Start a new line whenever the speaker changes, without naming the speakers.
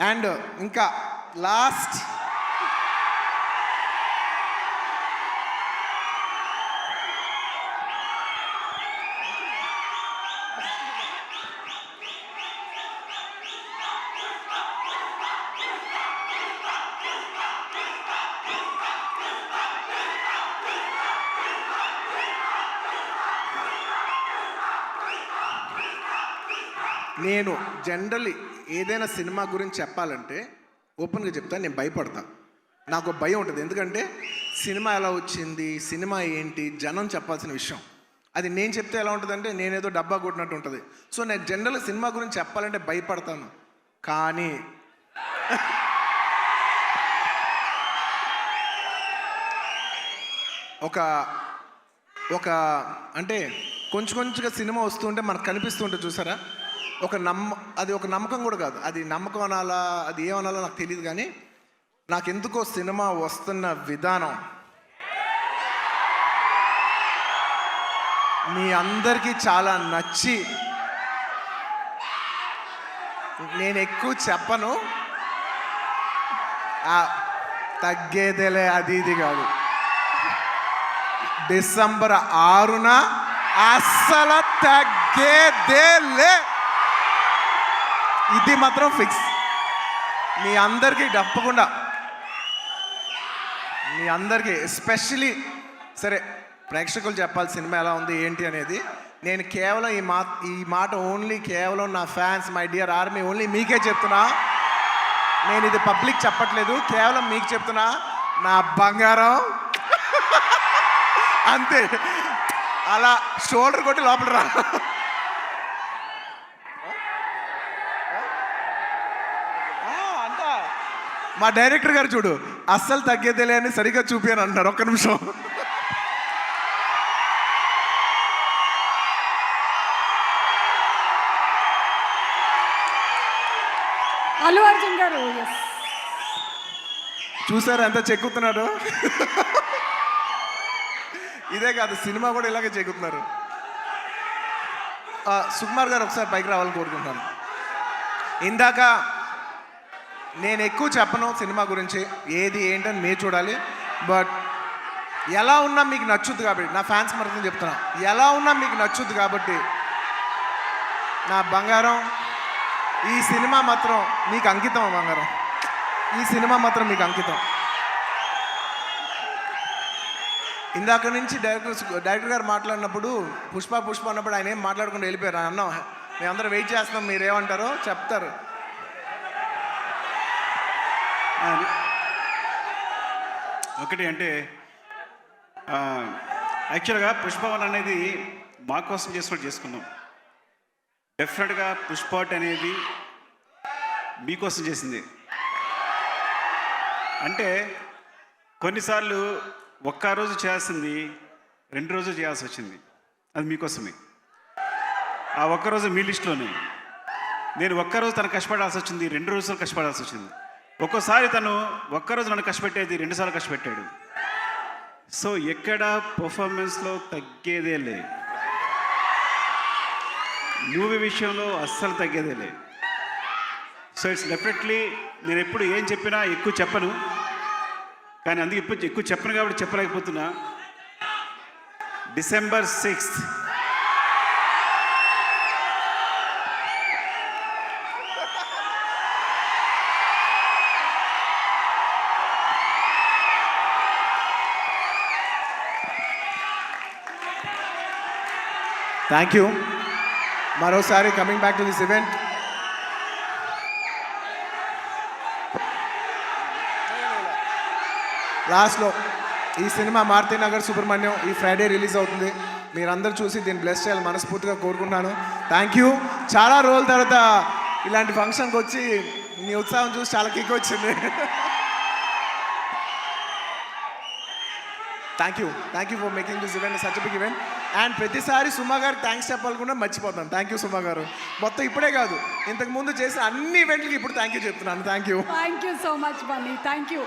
And ఇంకా last నేను generally ఏదైనా సినిమా గురించి చెప్పాలంటే ఓపెన్గా చెప్తాను నేను భయపడతా. నాకు భయం ఉంటుంది. ఎందుకంటే సినిమా ఎలా వచ్చింది సినిమా ఏంటి జనం చెప్పాల్సిన విషయం. అది నేను చెప్తే ఎలా ఉంటుందంటే నేనేదో డబ్బా కొట్టినట్టు ఉంటుంది. సో నేను జనరల్ సినిమా గురించి చెప్పాలంటే భయపడతాను. కానీ ఒక ఒక అంటే కొంచెం కొంచెంగా సినిమా వస్తుంటే మనకు కనిపిస్తుంటే చూసారా? ఒక నమ్మ అది ఒక నమ్మకం కూడా కాదు. అది నమ్మకం అనాలా అది ఏమనాలో నాకు తెలియదు కానీ నాకు ఎందుకో సినిమా వస్తున్న విధానం. మీ అందరికీ చాలా నచ్చి నేను ఎక్కువ చెప్పను. తగ్గేదేలే అది ఇది కాదు. డిసెంబర్ ఆరున అస్సలు తగ్గేదేలే. ఇది మాత్రం ఫిక్స్ మీ అందరికీ తప్పకుండా. మీ అందరికీ ఎస్పెషలీ సరే ప్రేక్షకులు చెప్పాలి సినిమా ఎలా ఉంది ఏంటి అనేది. నేను కేవలం ఈ మా ఈ మాట ఓన్లీ కేవలం నా fans my dear army only మీకే చెప్తున్నా. నేను ఇది పబ్లిక్ చెప్పట్లేదు కేవలం మీకు చెప్తున్నా. నా బంగారం. అంతే. అలా షోల్డర్ కొట్టి లోపల రా ఆ, అంట మా డైరెక్టర్ గారు చూడు అస్సలు తగ్గేదేలే అని సరిగ్గా చూపాను అంటున్నారు ఒక్క నిమిషం.
అల్లు అర్జున్ గారు
చూసారా ఎంత చెక్కుతున్నాడు? ఇదే కాదు సినిమా కూడా ఇలాగే చెక్కుతున్నారు. సుకుమార్ గారు ఒకసారి పైకి రావాలని కోరుకుంటాను ఇందాక నేను ఎక్కువ చెప్పను సినిమా గురించి ఏది ఏంటని మీరు చూడాలి. బట్ ఎలా ఉన్నా మీకు నచ్చుద్ది కాబట్టి నా ఫ్యాన్స్ మరొకటి చెప్తున్నా. ఎలా ఉన్నా మీకు నచ్చుద్ది కాబట్టి నా బంగారం ఈ సినిమా మాత్రం మీకు అంకితం బంగారం. ఈ సినిమా మాత్రం మీకు అంకితం. ఇందాక నుంచి డైరెక్టర్ డైరెక్టర్ గారు మాట్లాడినప్పుడు పుష్ప పుష్ప అన్నప్పుడు ఆయన ఏం మాట్లాడకుండా వెళ్ళిపోయారు. అన్నాం మేమందరం వెయిట్ చేస్తున్నాం మీరేమంటారో చెప్తారు.
ఒకటి అంటే యాక్చువల్గా పుష్పవన్ అనేది మా కోసం చేసుకుని చేసుకున్నాం. డెఫినెట్గా పుష్పాట్ అనేది మీకోసం చేసింది. అంటే కొన్నిసార్లు ఒక్క రోజు చేయాల్సింది రెండు రోజులు చేయాల్సి వచ్చింది. అది మీకోసమే ఆ ఒక్కరోజు మీ లిస్టులోనే. నేను ఒక్కరోజు తను కష్టపడాల్సి వచ్చింది రెండు రోజులు కష్టపడాల్సి వచ్చింది. ఒక్కోసారి తను ఒక్కరోజు నన్ను కష్టపెట్టేది రెండుసార్లు కష్టపెట్టాడు. సో ఎక్కడ పర్ఫార్మెన్స్లో తగ్గేదే లే. మూవీ విషయంలో అస్సలు తగ్గేదే లే. సో ఇట్స్ డెఫినెట్లీ నేను ఎప్పుడు ఏం చెప్పినా ఎక్కువ చెప్పను. కానీ అందుకే ఇప్పుడు ఎక్కువ చెప్పను కాబట్టి చెప్పలేకపోతున్నా. డిసెంబర్ సిక్స్త్
థ్యాంక్ యూ మరోసారి coming back to this event లాస్ట్లో ఈ సినిమా మారుతి నగర్ సుబ్రహ్మణ్యం ఈ ఫ్రైడే రిలీజ్ అవుతుంది. మీరందరూ చూసి దీన్ని బ్లెస్ చేయాలి మనస్ఫూర్తిగా కోరుకుంటున్నాను. థ్యాంక్ యూ చాలా రోజుల తర్వాత ఇలాంటి ఫంక్షన్కి వచ్చి మీ ఉత్సాహం చూసి చాలా కిక్ వచ్చింది. Thank you thank you for making this event such big event and ప్రతిసారి సుమా గారు థ్యాంక్స్ చెప్పాలకుండా మర్చిపోతాను థ్యాంక్ యూ సుమా గారు. మొత్తం ఇప్పుడే కాదు. ఇంతకు ముందు చేసిన అన్ని ఈవెంట్లకి ఇప్పుడు థ్యాంక్ యూ చెప్తున్నాను. Thank you
thank you so much Bunny thank you